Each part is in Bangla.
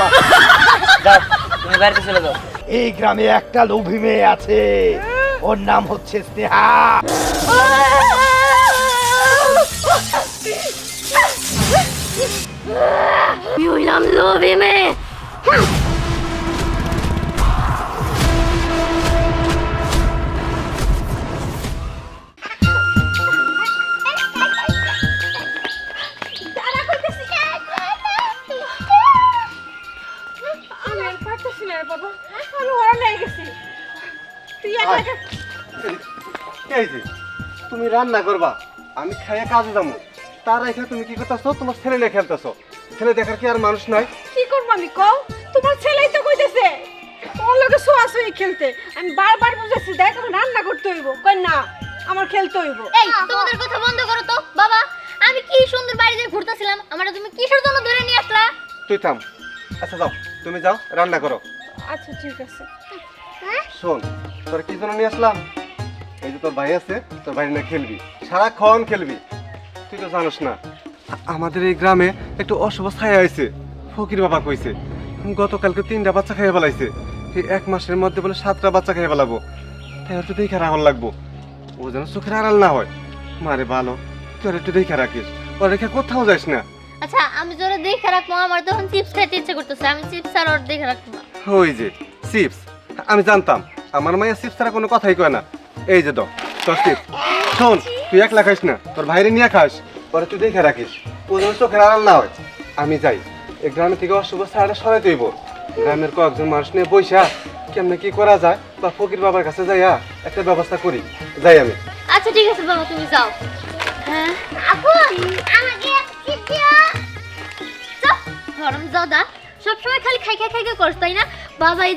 মা। যাও তুমি বাড়িতে চলে যাও। এই গ্রামে একটা লোভী মেয়ে আছে। ওর নাম হচ্ছে স্নেহা। আমি হইলাম লোভী মেয়ে। রান্না করবা আমি খাইয়ে কাজে যাব। তার এখানে তুমি কি করতেছো? তোমার ছেলে নিয়ে খেলতেছো। ছেলে দেখার কি আর মানুষ নাই? কি করব আমি কও? তোমার ছেলেই তো কইতেছে। ওর লোকে শোয়াশুয়ি খেলতে। আমি বারবার বুঝাচ্ছি দেখ আমি রান্না করতে হইব। কই না আমার খেলতে হইব। এই তোমাদের কথা বন্ধ করো তো বাবা। আমি কি সুন্দর বাড়িতে ঘুরতেছিলাম আমারে তুমি কিসের জন্য ধরে নিয়ে আসলা? তুই থাম। আচ্ছা যাও। তুমি যাও রান্না করো। আচ্ছা ঠিক আছে। শোন তোর কি জন্য নিয়ে আসলাম এই যে তোর ভাই আছে তোর ভাই না খেলবি। সারাক্ষণ খেলবি। তুই তো জানোস না আমাদের এই গ্রামে একটু অশুভ ছায়া হয়েছে। ফকির বাবা কইছে গতকালকে তিনটা বাচ্চা খাইয়ে ফেলাইছে। এই এক মাসের মধ্যে বলে সাতটা বাচ্চা খাইয়ে ফেলাবো। তাই একটু দেখে রাখল লাগবো। ও যেন চোখের আড়াল না হয়। মারে ভালো তোর একটু দেখে রাখিস। ওর রেখে কোথাও যাস না। আচ্ছা আমি জোরে দেখে রাখব আমার তখন চিপস খাইতে ইচ্ছে করতেছে। আমি চিপস আর ওর দেখে রাখব ওই যে চিপস। আমি জানতাম আমার মায়ের চিপস ছাড়া কোনো কথাই কয় না। এই যে তো শোন, তুই একলা খাইস না, তোর ভাইরে নিয়ে খাস, পরে তুই দেখে রাখিস ও যেন চোখের না হয়। আমি যাই, এই গ্রামে থেকে অশুভ ছাড়া সরাই তৈব গ্রামের কয়েকজন মানুষ নিয়ে বৈশা কেমনে কি করা যায়, বা ফকির বাবার কাছে যাইয়া একটা ব্যবস্থা করি। যাই আমি। আচ্ছা ঠিক আছে, বাবা, তুমি যাও। হ্যাঁ? খালি খাই খাই খাই তাই না? বাবা এই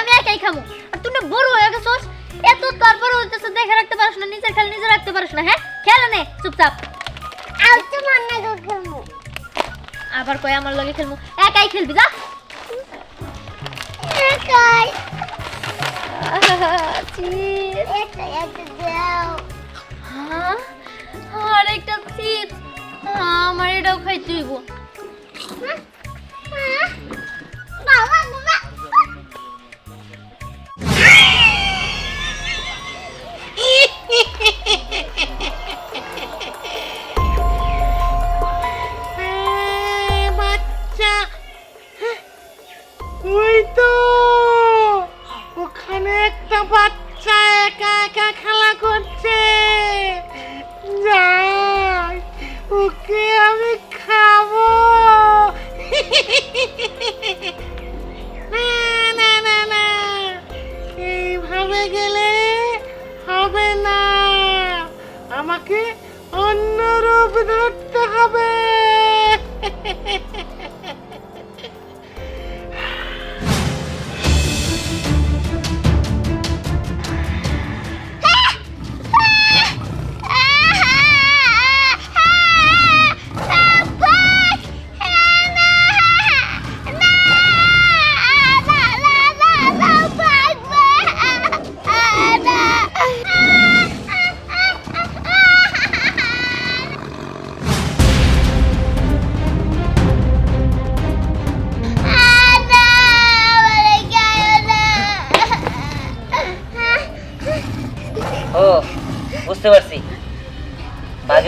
আমি একাই খাব আর তুমি বড় হয়ে গেছস এত তারপর হইতেছে দেখে রাখতে পারিস না নিজের খালি নিজে রাখতে পারিস না হ্যাঁ? খেলে নে চুপচাপ। আজ তো রান্না করব আবার কয় আমার লগে খেলব একাই খেলবি যা। একাই। হ্যাঁ? আর একটা চিপস আমার এটাও খাইতে হইব।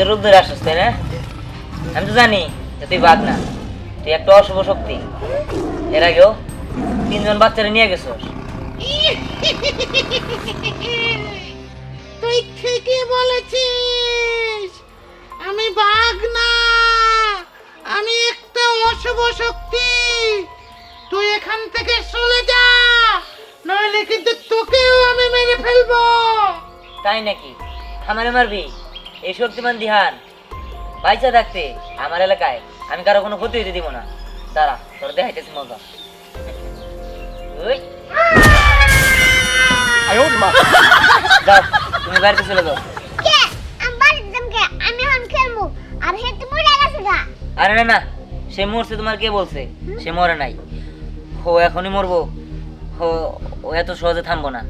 রূপ ধরে আসছিস তাই না? আমি তো জানি তুই বাঘ না তুই একটা অশুভ শক্তি। এর আগেও তিনজন বাচ্চারা নিয়ে গেছস। তুই ঠিকই বলেছিস আমি বাঘ না আমি একটা অশুভ শক্তি। তুই এখান থেকে চলে যা নইলে কিন্তু তোকেও আমি মেরে ফেলব। তাই নাকি? আমারে মারবি? এই শক্তিমান দিহান বাইচা থাকতে আমার এলাকায় আমি কারও কোনো ক্ষতি হইতে দিব না। দাঁড়া তোর দেখাইতেছি মজা। ওই। যাও তুমি বাড়িতে চলে যাও। আর না না সে মরছে তোমার কে বলছে? সে মরে নাই। ও এখনই মরবো। ও ও এত সহজে থামবো না।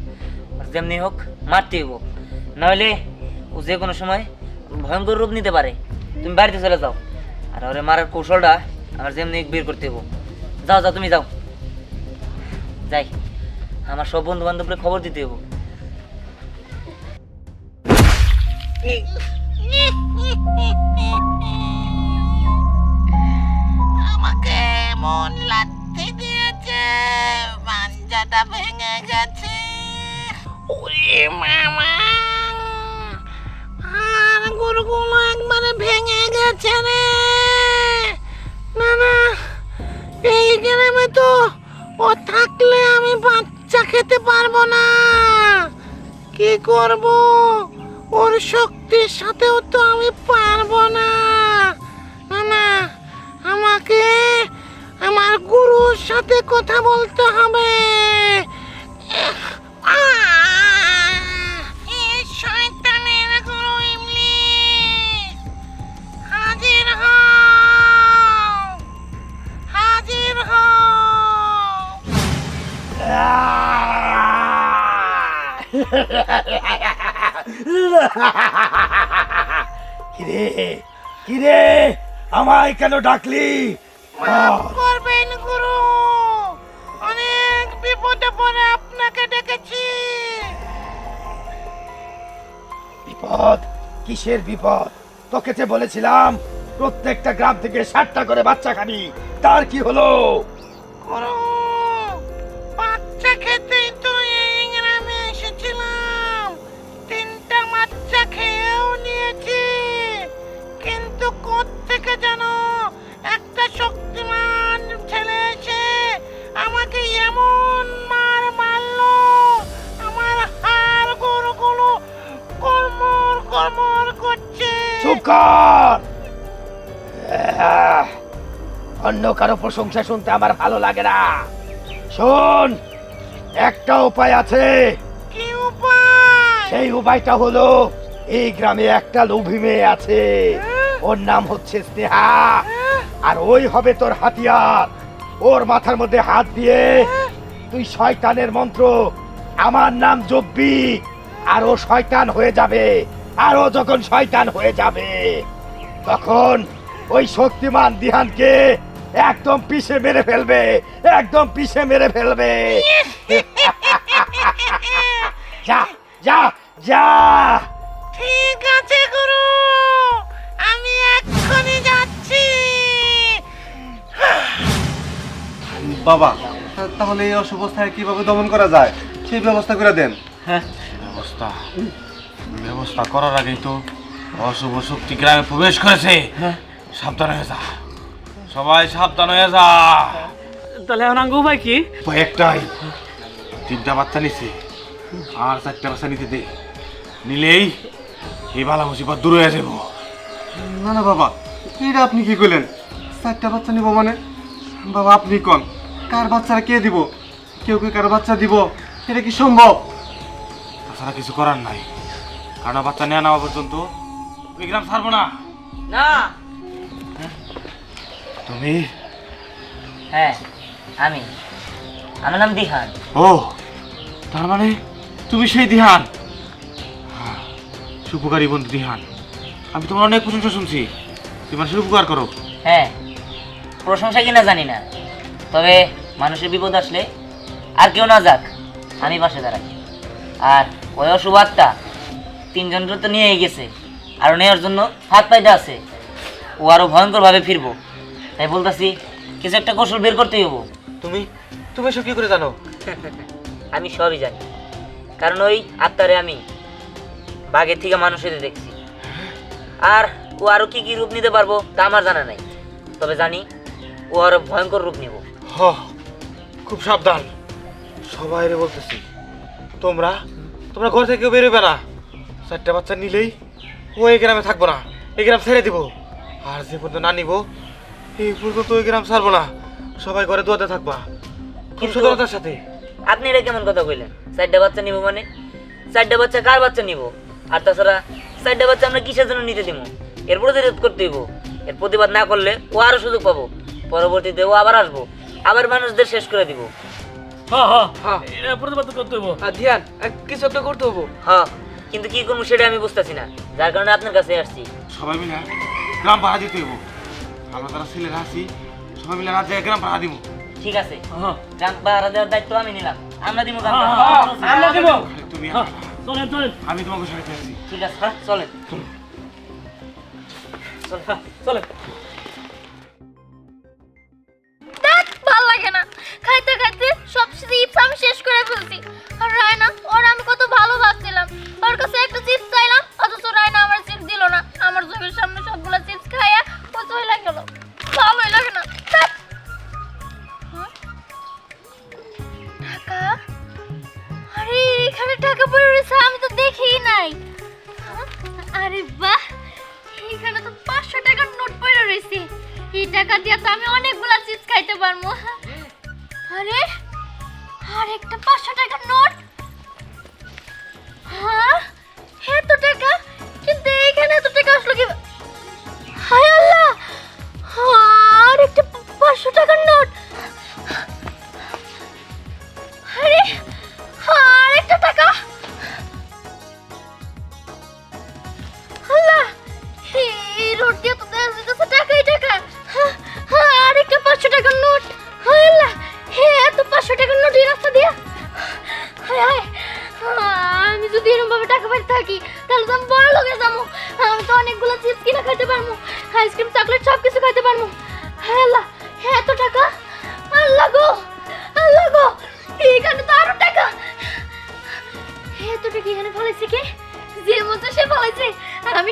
যেমনি হোক মারতে হইব। নইলে ও যে কোনো সময় ভয়ঙ্কর রূপ নিতে পারে। তুমি বাড়িতে চলে যাও। আর ওরে মারার কৌশলটা আমার যেমনি বের করতে হইব। যাও যাও, তুমি যাও। যাই, আমার সব বন্ধু বান্ধবকে খবর দিতে হব আমাকে মন লাথি দিয়েছে পাঞ্জাটা ভেঙে গেছে। ওরে মামা! গরুগুলো একবারে ভেঙে গেছে রে। না না, এই গ্রামে তো ও থাকলে আমি বাচ্চা খেতে পারব না। কি করব? ওর শক্তির সাথেও তো আমি পারব না। না আমাকে আমার গুরুর সাথে কথা বলতে হবে। আমায় কেন ডাকলি? করবেন গুরু। অনেক বিপদে পড়ে আপনাকে ডেকেছি। বিপদ? কিসের বিপদ? তোকে যে বলেছিলাম প্রত্যেকটা গ্রাম থেকে ষাটটা করে বাচ্চা খাবি। তার কি হলো? কারও প্রশংসা শুনতে আমার ভালো লাগে না। শোন একটা উপায় আছে। সেই উপায়টা হলো এই গ্রামে একটা লোভী মেয়ে আছে। ওর নাম হচ্ছে স্নেহা। আর ওই হবে তোর হাতিয়ার। ওর মাথার মধ্যে হাত দিয়ে তুই শয়তানের মন্ত্র আমার নাম জব্বি আর ও শয়তান হয়ে যাবে। আর ও যখন শয়তান হয়ে যাবে তখন ওই শক্তিমান দিহানকে একদম পিষে মেরে ফেলবে একদম পিষে মেরে ফেলবে। যা যা যা। ঠিক আছে গুরু আমি এক্ষুনি যাচ্ছি। বাবা তাহলে এই অসুবস্থায় কীভাবে দমন করা যায়? সেই ব্যবস্থা করে দেন। ব্যবস্থা ব্যবস্থা করার আগেই তো অশুভ শক্তি গ্রামে প্রবেশ করেছে। সাবধান হয়ে যা। সবাই সাবধান হয়ে যা। তাহলে এখন আঙ্গু ভাই কি? উপায় একটাই। তিনটা বাচ্চা নিছে। আর চারটা বাচ্চা নিতে দে। নিলেই এই বালা মুসিবত দূর হয়ে যাব না না বাবা এটা আপনি কি করলেন চারটা বাচ্চা নিব মানে? বাবা আপনি কোন কার বাচ্চারা কে দিব? কেউ কেউ কার বাচ্চা দিব? এটা কি সম্ভব? তাছাড়া কিছু করার নাই। কারণ বাচ্চা নেওয়া নেওয়া পর্যন্ত ওই গ্রাম ছাড়বো না। না। তুমি? হ্যাঁ আমি। আমার নাম দিহান। ও তার মানে তুমি সেই দিহান? হ্যাঁ, সুপকারী বন্ধু দিহান। আমি তোমার অনেক প্রশংসা শুনছি। তুমি মানুষের উপকার করো। হ্যাঁ প্রশংসা কিনা জানি না। তবে মানুষের বিপদ আসলে আর কেউ না যাক আমি পাশে দাঁড়াই। আর ওই অশুভ আত্মা তিনজনকে তো নিয়ে গেছে আর নেওয়ার জন্য হাত পাইতে আছে। ও আরও ভয়ঙ্করভাবে ফিরবো। তাই বলতাছি কিছু একটা কৌশল বের করতেই হব। তুমি তুমি সব কি করে জানো? আমি সবই জানি। কারণ ওই আত্মারে আমি বাঘের থেকে মানুষের দেখছি। আর ও আরও কি কি রূপ নিতে পারব তা আমার জানা নাই। তবে জানি ও আরও ভয়ঙ্কর রূপ নিব। হ খুব সাবধান। সবাই বলতেছি তোমরা তোমরা ঘর থেকে বেরোবে না। চারটা বাচ্চা নিলেই ও এই গ্রামে থাকব না এই গ্রাম ছেড়ে দিব। আর যে পর্যন্ত না নিব এই পর্যন্ত ওই গ্রাম ছাড়বো না। সবাই ঘরে দোয়াতে থাকবা। খুব সতর্কতার সাথে। আপনি এটা কেমন কথা কইলেন? চারটা বাচ্চা নিব মানে? চারটা বাচ্চা কার বাচ্চা নিব? আর তাছাড়া চারটা বাচ্চা আমরা কিসের জন্য নিতে দিব এর প্রতিরোধ করতে হইব। এর প্রতিবাদ না করলে ও আরও সুযোগ পাবো। পরবর্তীতে ও আবার আসব। আবার মানুষদের শেষ করে দিব। হ্যাঁ হ্যাঁ এটা প্রতিবাদ করতে হব আর ধ্যান কিছু একটা করতে হব হ্যাঁ কিন্তু কি করব সেটা আমি বুঝতেছি না। যার কারণে আপনার কাছে আসছি। সবাই মিলে গ্রাম পাড়া দিতে হইব। আমরা তারা ছেলেরা আছি সবাই মিলে রাত গ্রাম পাড়া দিব ঠিক আছে। হ্যাঁ গ্রাম পাহারা দেওয়ার দায়িত্ব আমি নিলাম। আমরা দিব হ্যাঁ, পাহারা। হ্যাঁ, আমরা দিব তুমি হ্যাঁ, চলেন চলেন। আমি তোমাকে সাথে আছি। ঠিক আছে হ্যাঁ চলেন। চলেন, হ্যাঁ, চলেন।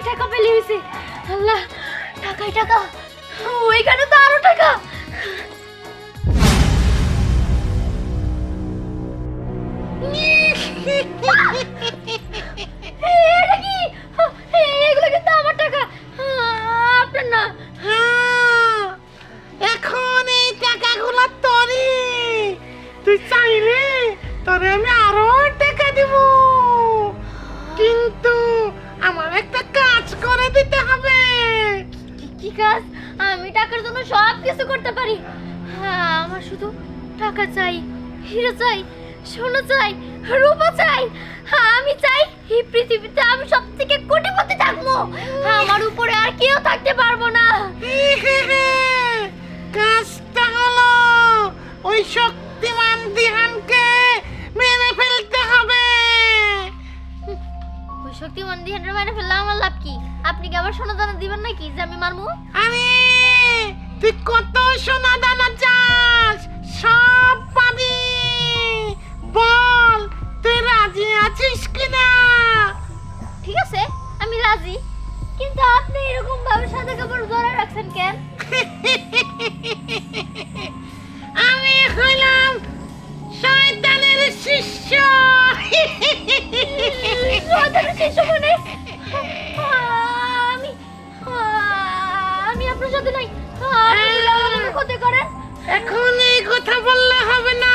টাকা পেলে হয়েছে আল্লাহ টাকাই টাকা। ওইখানে তো আরও টাকা। আমি আরও টাকা দিব। কিন্তু আমার একটা কাজ করে দিতে হবে। কি- কাজ? আমি টাকার জন্য সব কিছু করতে পারি। হ্যাঁ আমার শুধু টাকা চাই, হিরো চাই, সোনা চাই, রূপা চাই। হ্যাঁ আমি চাই এই পৃথিবীতে আমি সব থেকে কোটিপতি থাকব। শয়তানের শিষ্য আমি আমি আপনার সাথে নাই। ক্ষতি করেন। এখন এই কথা বললে হবে না।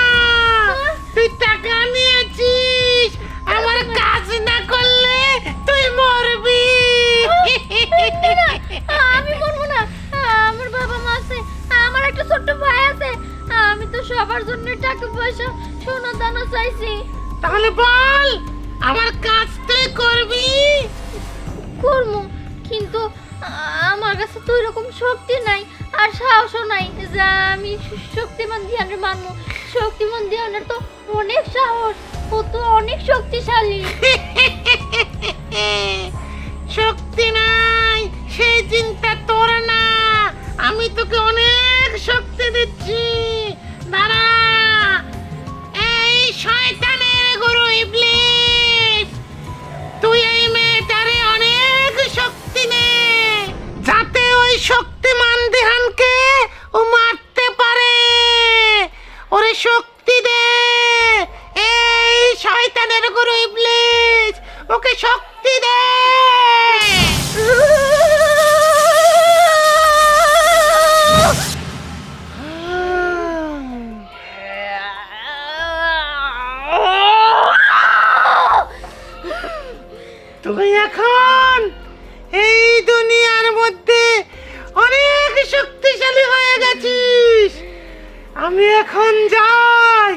তুই টাকা নিয়েছিস। আমার কাজ না করলে তুই মরবি। আমি করব না। আমার বাবা মা আছে আমার একটা ছোট্ট ভাই আছে। আমি তো সবার জন্য টাকা পয়সা সোনা দানা চাইছি। তাহলে বল আমার কাজ তুই করবি? করব কিন্তু আমার কাছে তো এরকম শক্তি নাই আর সাহসও নাই যা আমি শক্তিমান ধ্যানের মানব শক্তিমান ধ্যানের তো অনেক সাহস, ও তো অনেক শক্তিশালী। এখন এই দুনিয়ার মধ্যে অনেক শক্তিশালী হয়ে গেছিস। আমি এখন যাই।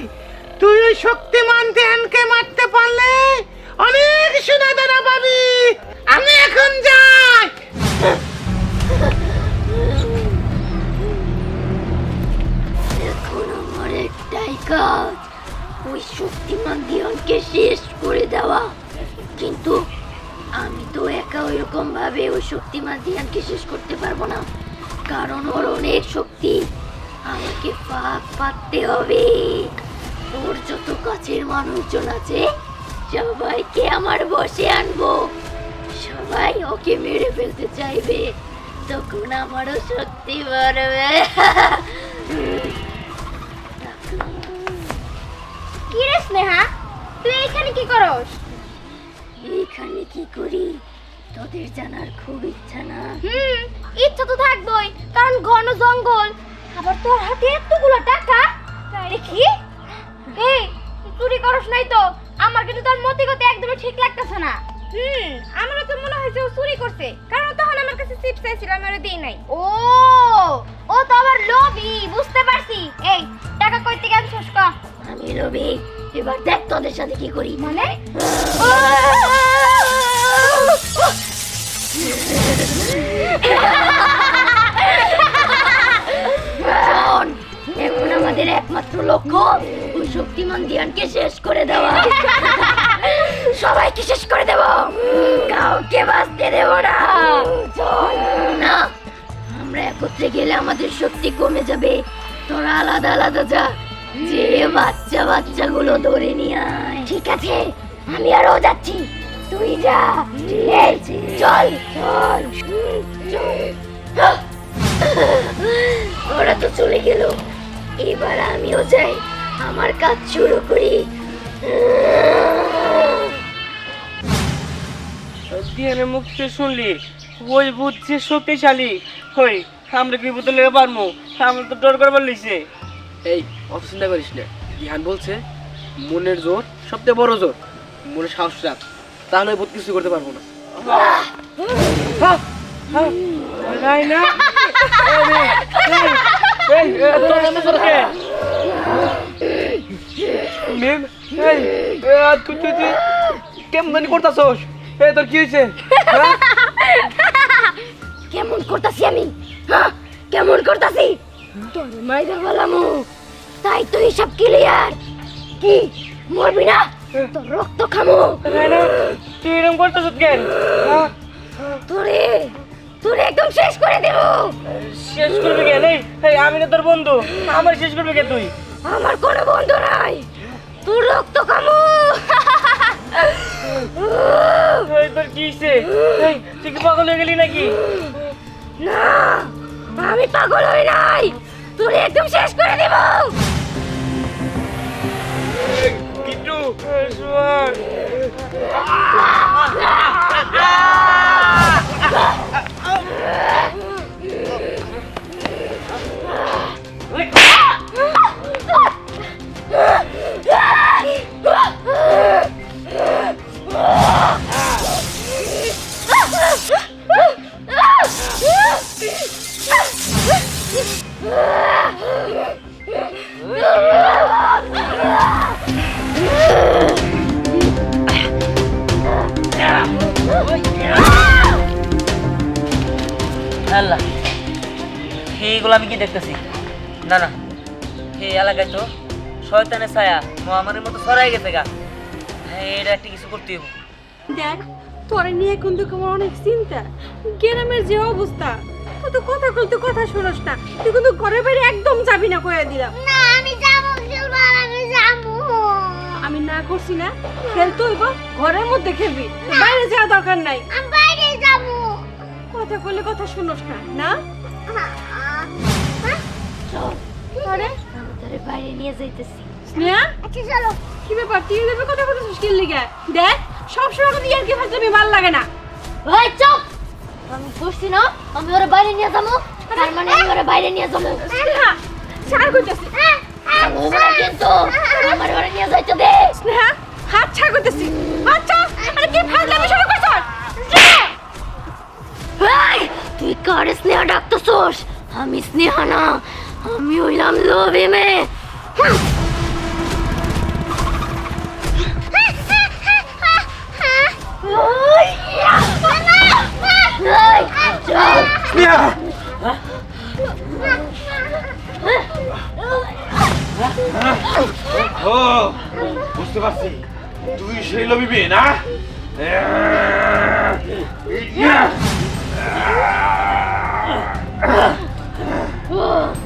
তুই ওই শক্তিমান ধ্যানকে মারতে পারলে অনেক সোনা দানা পাবি। আমি এখন যাই। এখন আমার কাজ, ওই শক্তিমান দিয়নকে শেষ করে দেওয়া। কিন্তু আমি তো একা ওইরকম ভাবে ওই শক্তিমান দিয়ানকে শেষ করতে পারব না। কারণ ওর অনেক শক্তি। আমাকে ফাঁক পাততে হবে। ওর যত কাছের মানুষজন আছে, সবাইকে আমার বসে আনব। সবাই ওকে মেরে ফেলতে চাইবে। তখন আমারও শক্তি বাড়বে। কি রে স্নেহা, তুই এখানে কি করস? এখানে কি করি? তোদের জানার খুব ইচ্ছা না? হুম ইচ্ছা তো থাকবই কারণ ঘন জঙ্গল। আবার তোর হাতে এতগুলো টাকা? দেখি? এই চুরি করস নাই তো। আমার কিন্তু তোর মতি গতি একদমই ঠিক লাগতেছে না। হুম আমারও তো মনে হয়েছে ও চুরি করছে। কারণ তখন আমার কাছে চিপস চাইছিল আমি দিই নাই। ও ও তো আবার লোভী বুঝতে পারছি। এই টাকা কই থেকে আনছস ক? আমি রবি এবার দেখ তোদের সাথে কি করি মানে? এখন আমাদের একমাত্র লক্ষ্য ওই শক্তিমান দিয়ানকে শেষ করে দেওয়া। সবাইকে শেষ করে দেব। কাউকে বাঁচতে দেব না। না, আমরা একত্রে গেলে আমাদের শক্তি কমে যাবে। তোরা আলাদা আলাদা যা। যে বাচ্চা বাচ্চাগুলো ধরে নিয়ে আয়। ঠিক আছে? আমি আরও যাচ্ছি। তুই যা। চল চল চল। ওরা তো চলে গেল। এবার আমিও যাই। আমার কাজ শুরু করি। দিয়ানের মুখ থেকে শুনলি? ওই ভূত শক্তিশালী। হই আমরা কি ভূতে লেগে পারব আমরা তো ডর করবার লইছে এই অত চিন্তা করিস না। ধ্যান বলছে মনের জোর সবচেয়ে বড় জোর। মনে সাহস রাখ। তাহলে বহুত কিছু করতে পারব না। মনে কেমন এ তোর কি হয়েছে হ্যাঁ? কেমন করতাছি আমি? হ্যাঁ? কেমন করতাছি? তোর মাইরা বলামু তাই তো সব ক্লিয়ার কি মরবি না? তোর রক্ত খামো। না তুই এরকম করতেছ কেন? হ্যাঁ? তোরে তোরে একদম শেষ করে দেব। শেষ করবি কেন? এই, আমি না তোর বন্ধু। আমার শেষ করবি কে তুই? আমার কোনো বন্ধু নাই। তোর রক্ত খামো। তোর কি তুই কি পাগল হয়ে গেলি নাকি? না। আমি পাগল হই নাই। তোরে একদম শেষ করে দেব। কিটু আল্লাহ মহামারীর মতো ছড়াই গেছে গা। হ্যাঁ, এটা একটা কিছু করতে হইব। দেখ তোরে নিয়ে কিন্তু আমার অনেক চিন্তা। গ্রামের যে অবস্থা তুই তো কথা বলতে কথা শোনস না। তুই কিন্তু ঘরের বাইরে একদম যাবি না কয়ে দিলাম। না আমি যাব খেলবার আমি যাব। আমি না করছি না খেলতে হইব ঘরের মধ্যে খেলবি। বাইরে যাওয়া দরকার নাই। আমি বাইরে যাব। কথা বললে কথা শুনোস না না? আরে? আমি তোরে বাইরে নিয়ে যাইতেছি। স্নেহা? আচ্ছা চলো কি ব্যাপার? তুই এভাবে কথা বলছিস কি লিগে? দেখ সবসময় কিন্তু ইয়ার কি ফাজলামি ভালো লাগে না। ওই চুপ! আমি না আমি ওরা বাইরে নিয়ে যাব। তার মানে আমি ওরা বাইরে নিয়ে যাব। ছাড় করতেছি কিন্তু আমার ওরা নিয়ে যাইতে দে স্নেহা হাত ছাড় করতেছি আচ্ছা আরে কি ফাজলামি শুরু করছস তুই কার স্নেহা ডাকতেছোস? আমি স্নেহা না আমি হইলাম লোভে মেয়ে। ও বুঝতে পারছি। তুই সেই লবিবে না?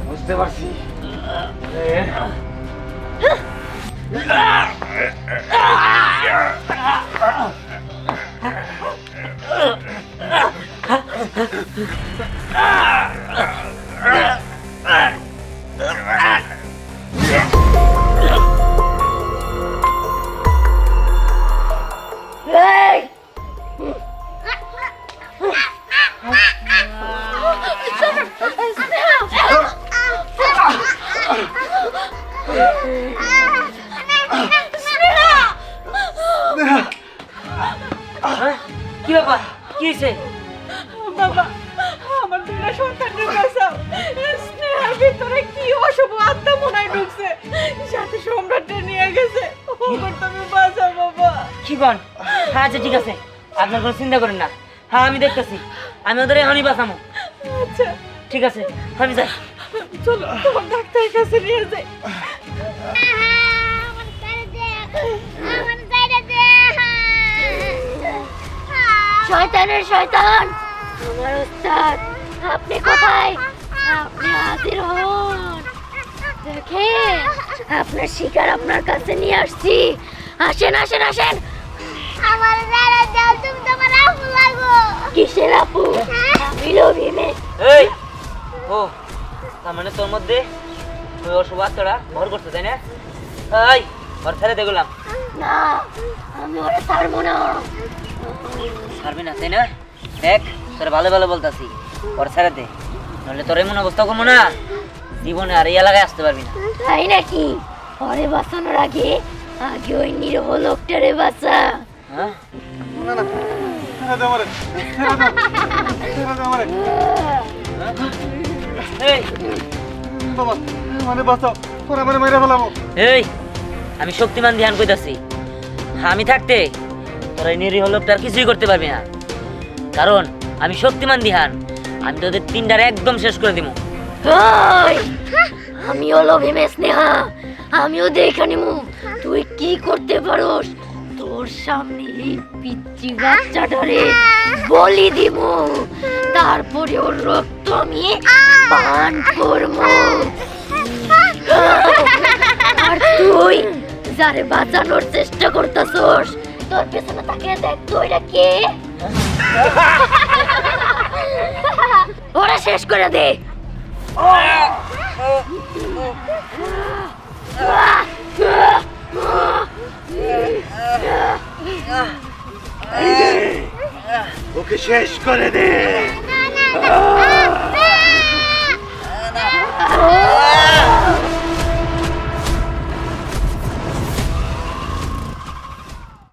বুঝতে পারছি। হ্যাঁ? কি ব্যাপার? কি হয়েছে? ভিতরে কি অশুভ আত্মা মনে হয় ঢুকছে? সাথে সম্রাটটা নিয়ে গেছে। ওবার তুমি বাঁচাও বাবা। কি কন হ্যাঁ আচ্ছা ঠিক আছে। আপনার কোনো চিন্তা করেন না। হ্যাঁ আমি দেখতেছি। আমি ওদের এখনই বাঁচামো আচ্ছা। ঠিক আছে আমি যাই। চলো তোমার ডাক্তারের কাছে নিয়ে যাই। শয়তানের শয়তান! আমার উস্তাদ আপনি কোথায়? আপনি হাজির হন। দেখেন আপনার শিকার আপনার কাছে নিয়ে আসছি। আসেন আসেন আসেন। আমার তুমি তোমার আপু লাগো। কিসের আপু? আমি লোভী মেয়ে। এই ও তার মানে তোর মধ্যে ওই অশুভ আত্মারা ভর করছে তাই না? এই ওর ছেড়ে দেখলাম না আমি ওরা ছাড়বো না। ছাড়বি না তাই না? দেখ তোর ভালো ভালো বলতাছি। ওর ছেড়ে দে। নাহলে তোর এমন অবস্থা করব না। জীবনে আর এই এলাকায় আসতে পারবি না। তাই নাকি? পরে বাঁচানোর আগে আগে ওই নিরহ লোকটারে বাঁচা। হ্যাঁ? না না ছেড়ে দে আমারে ছেড়ে দাও ছেড়ে দাও আমারে। এই। বাবা মানে বাঁচাও তোরা মানে মেরে ফেলাবো। এই আমি শক্তিমান ধ্যান কইতাছি। আমি থাকতে তোরা এই নিরীহ লোকটার কিছুই করতে পারবি না। কারণ আমি শক্তিমান ধ্যান। আমি তোদের তিনটার একদম শেষ করে দিব ওই আমিও লোভী মেয়ে স্নেহা, আমিও দেখে নিমু। তুই কি করতে পারোস? তোর সামনে এই পিচ্চি বাচ্চাটারে বলি দিব তারপরে ওর রক্ত আমি পান করব আর তুই যারে বাঁচানোর চেষ্টা করতেছস, তোর পেছনে তাকিয়ে দেখ তো এটা কে? ওরা শেষ করে দে ওকে শেষ করে দে না না না